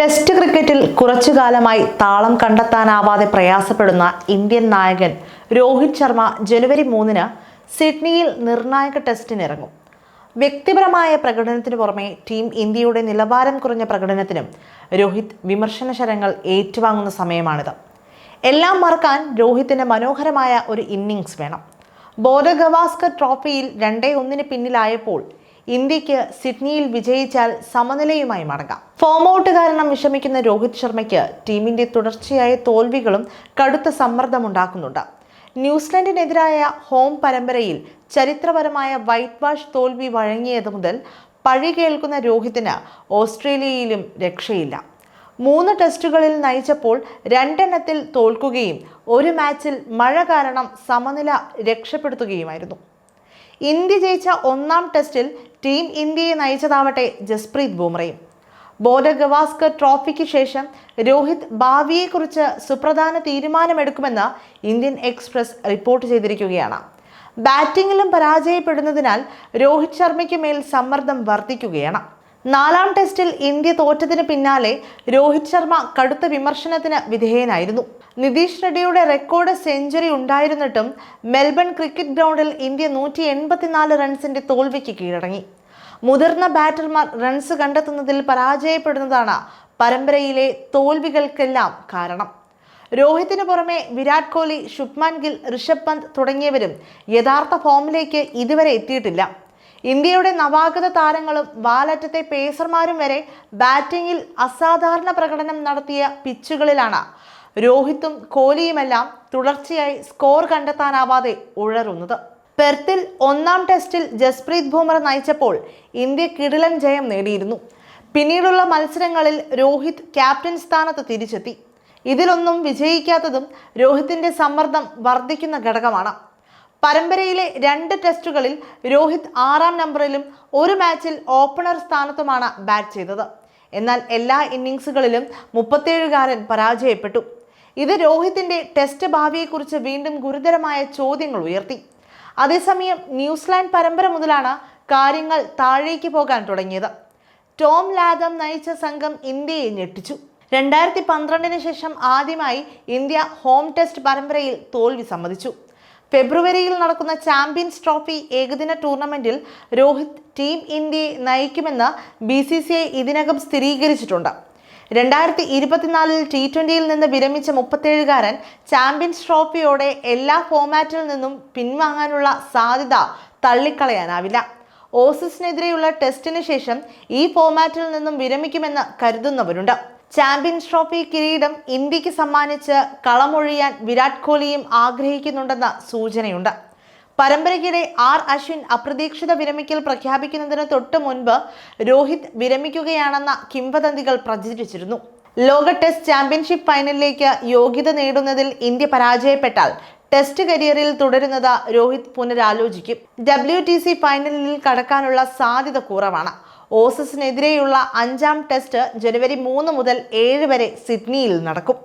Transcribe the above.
Test ക്രിക്കറ്റിൽ കുറച്ചു കാലമായി താളം കണ്ടെത്താനാവാതെ പ്രയാസപ്പെടുന്ന ഇന്ത്യൻ നായകൻ രോഹിത് ശർമ്മ ജനുവരി മൂന്നിന് സിഡ്നിയിൽ നിർണായക ടെസ്റ്റിനിറങ്ങും. വ്യക്തിപരമായ പ്രകടനത്തിന് പുറമെ ടീം ഇന്ത്യയുടെ നിലവാരം കുറഞ്ഞ പ്രകടനത്തിനും രോഹിത് വിമർശന ശരങ്ങൾ ഏറ്റുവാങ്ങുന്ന സമയമാണിത്. എല്ലാം മറക്കാൻ രോഹിത്തിന് മനോഹരമായ ഒരു ഇന്നിങ്സ് വേണം. ബോധ ഗവാസ്കർ ട്രോഫിയിൽ രണ്ടേ ഒന്നിന് പിന്നിലായപ്പോൾ ഇന്ത്യയ്ക്ക് സിഡ്നിയിൽ വിജയിച്ചാൽ സമനിലയുമായി മടങ്ങാം. ഫോം ഔട്ട് കാരണം വിഷമിക്കുന്ന രോഹിത് ശർമ്മയ്ക്ക് ടീമിന്റെ തുടർച്ചയായ തോൽവികളും കടുത്ത സമ്മർദ്ദമുണ്ടാക്കുന്നുണ്ട്. ന്യൂസിലൻഡിനെതിരായ ഹോം പരമ്പരയിൽ ചരിത്രപരമായ വൈറ്റ് വാഷ് തോൽവി വഴങ്ങിയത് മുതൽ പഴി കേൾക്കുന്ന രോഹിതിന് ഓസ്ട്രേലിയയിലും രക്ഷയില്ല. മൂന്ന് ടെസ്റ്റുകളിൽ നയിച്ചപ്പോൾ രണ്ടെണ്ണത്തിൽ തോൽക്കുകയും ഒരു മാച്ചിൽ മഴ കാരണം സമനില രക്ഷപ്പെടുത്തുകയുമായിരുന്നു. ഇന്ത്യ ജയിച്ച ഒന്നാം ടെസ്റ്റിൽ ടീം ഇന്ത്യയെ നയിച്ചതാവട്ടെ ജസ്പ്രീത് ബുംറയും. ബോധ ഗവാസ്കർ ട്രോഫിക്ക് ശേഷം രോഹിത് ഭാവിയെക്കുറിച്ച് സുപ്രധാന തീരുമാനമെടുക്കുമെന്ന് ഇന്ത്യൻ എക്സ്പ്രസ് റിപ്പോർട്ട് ചെയ്തിരിക്കുകയാണ്. ബാറ്റിംഗിലും പരാജയപ്പെടുന്നതിനാൽ രോഹിത് ശർമ്മയ്ക്ക് മേൽ സമ്മർദ്ദം വർദ്ധിക്കുകയാണ്. നാലാം ടെസ്റ്റിൽ ഇന്ത്യ തോറ്റതിന് പിന്നാലെ രോഹിത് ശർമ്മ കടുത്ത വിമർശനത്തിന് വിധേയനായിരുന്നു. നിതീഷ് റെഡ്ഡിയുടെ റെക്കോർഡ് സെഞ്ചുറി ഉണ്ടായിരുന്നിട്ടും മെൽബൺ ക്രിക്കറ്റ് ഗ്രൗണ്ടിൽ ഇന്ത്യ നൂറ്റി എൺപത്തിനാല് റൺസിന്റെ തോൽവിക്ക് കീഴടങ്ങി. മുതിർന്ന ബാറ്റർമാർ റൺസ് കണ്ടെത്തുന്നതിൽ പരാജയപ്പെടുന്നതാണ് പരമ്പരയിലെ തോൽവികൾക്കെല്ലാം കാരണം. രോഹിത്തിന് പുറമെ വിരാട് കോഹ്ലി ശുഭ്മാൻ ഗിൽ ഋഷഭ് പന്ത് തുടങ്ങിയവരും യഥാർത്ഥ ഫോമിലേക്ക് ഇതുവരെ എത്തിയിട്ടില്ല. ഇന്ത്യയുടെ നവാഗത താരങ്ങളും വാലറ്റത്തെ പേസർമാരും വരെ ബാറ്റിംഗിൽ അസാധാരണ പ്രകടനം നടത്തിയ പിച്ചുകളിലാണ് രോഹിത്തും കോഹ്ലിയുമെല്ലാം തുടർച്ചയായി സ്കോർ കണ്ടെത്താനാവാതെ ഉഴറുന്നത്. പെർത്തിൽ ഒന്നാം ടെസ്റ്റിൽ ജസ്പ്രീത് ബുംറ നയിച്ചപ്പോൾ ഇന്ത്യ കിടിലൻ ജയം നേടിയിരുന്നു. പിന്നീടുള്ള മത്സരങ്ങളിൽ രോഹിത് ക്യാപ്റ്റൻ സ്ഥാനത്ത് തിരിച്ചെത്തി. ഇതിലൊന്നും വിജയിക്കാത്തതും രോഹിത്തിന്റെ സമ്മർദ്ദം വർദ്ധിക്കുന്ന ഘടകമാണ്. പരമ്പരയിലെ രണ്ട് ടെസ്റ്റുകളിൽ രോഹിത് ആറാം നമ്പറിലും ഒരു മാച്ചിൽ ഓപ്പണർ സ്ഥാനത്തുമാണ് ബാറ്റ് ചെയ്തത്. എന്നാൽ എല്ലാ ഇന്നിങ്സുകളിലും മുപ്പത്തേഴുകാരൻ പരാജയപ്പെട്ടു. ഇത് രോഹിത്തിന്റെ ടെസ്റ്റ് ഭാവിയെക്കുറിച്ച് വീണ്ടും ഗുരുതരമായ ചോദ്യങ്ങൾ ഉയർത്തി. അതേസമയം ന്യൂസിലാൻഡ് പരമ്പര മുതലാണ് കാര്യങ്ങൾ താഴേക്ക് പോകാൻ തുടങ്ങിയത്. ടോം ലാദം നയിച്ച സംഘം ഇന്ത്യയെ ഞെട്ടിച്ചു. രണ്ടായിരത്തി പന്ത്രണ്ടിന് ശേഷം ആദ്യമായി ഇന്ത്യ ഹോം ടെസ്റ്റ് പരമ്പരയിൽ തോൽവി സമ്മതിച്ചു. ഫെബ്രുവരിയിൽ നടക്കുന്ന ചാമ്പ്യൻസ് ട്രോഫി ഏകദിന ടൂർണമെന്റിൽ രോഹിത് ടീം ഇന്ത്യയെ നയിക്കുമെന്ന് ബി ഇതിനകം സ്ഥിരീകരിച്ചിട്ടുണ്ട്. രണ്ടായിരത്തി ഇരുപത്തിനാലിൽ ടി ട്വന്റിയിൽ നിന്ന് വിരമിച്ച മുപ്പത്തേഴുകാരൻ ചാമ്പ്യൻസ് ട്രോഫിയോടെ എല്ലാ ഫോമാറ്റിൽ നിന്നും പിൻവാങ്ങാനുള്ള സാധ്യത തള്ളിക്കളയാനാവില്ല. ഓസിസിനെതിരെയുള്ള ടെസ്റ്റിന് ശേഷം ഈ ഫോമാറ്റിൽ നിന്നും വിരമിക്കുമെന്ന് കരുതുന്നവരുണ്ട്. ചാമ്പ്യൻസ് ട്രോഫി കിരീടം ഇന്ത്യയ്ക്ക് സമ്മാനിച്ച് കളമൊഴിയാൻ വിരാട് കോഹ്ലിയും ആഗ്രഹിക്കുന്നുണ്ടെന്ന സൂചനയുണ്ട്. പരമ്പരയ്ക്കിടെ ആർ അശ്വിൻ അപ്രതീക്ഷിത വിരമിക്കൽ പ്രഖ്യാപിക്കുന്നതിന് തൊട്ട് മുൻപ് രോഹിത് വിരമിക്കുകയാണെന്ന കിംവദന്തികൾ പ്രചരിച്ചിരുന്നു. ലോക ടെസ്റ്റ് ചാമ്പ്യൻഷിപ്പ് ഫൈനലിലേക്ക് യോഗ്യത നേടുന്നതിൽ ഇന്ത്യ പരാജയപ്പെട്ടാൽ ടെസ്റ്റ് കരിയറിൽ തുടരുന്നത് രോഹിത് പുനരാലോചിക്കും. ഡബ്ല്യു ടി സി ഫൈനലിൽ കടക്കാനുള്ള സാധ്യത കുറവാണ്. ഓസസിനെതിരെയുള്ള അഞ്ചാം ടെസ്റ്റ് ജനുവരി മൂന്ന് മുതൽ ഏഴ് വരെ സിഡ്നിയിൽ നടക്കും.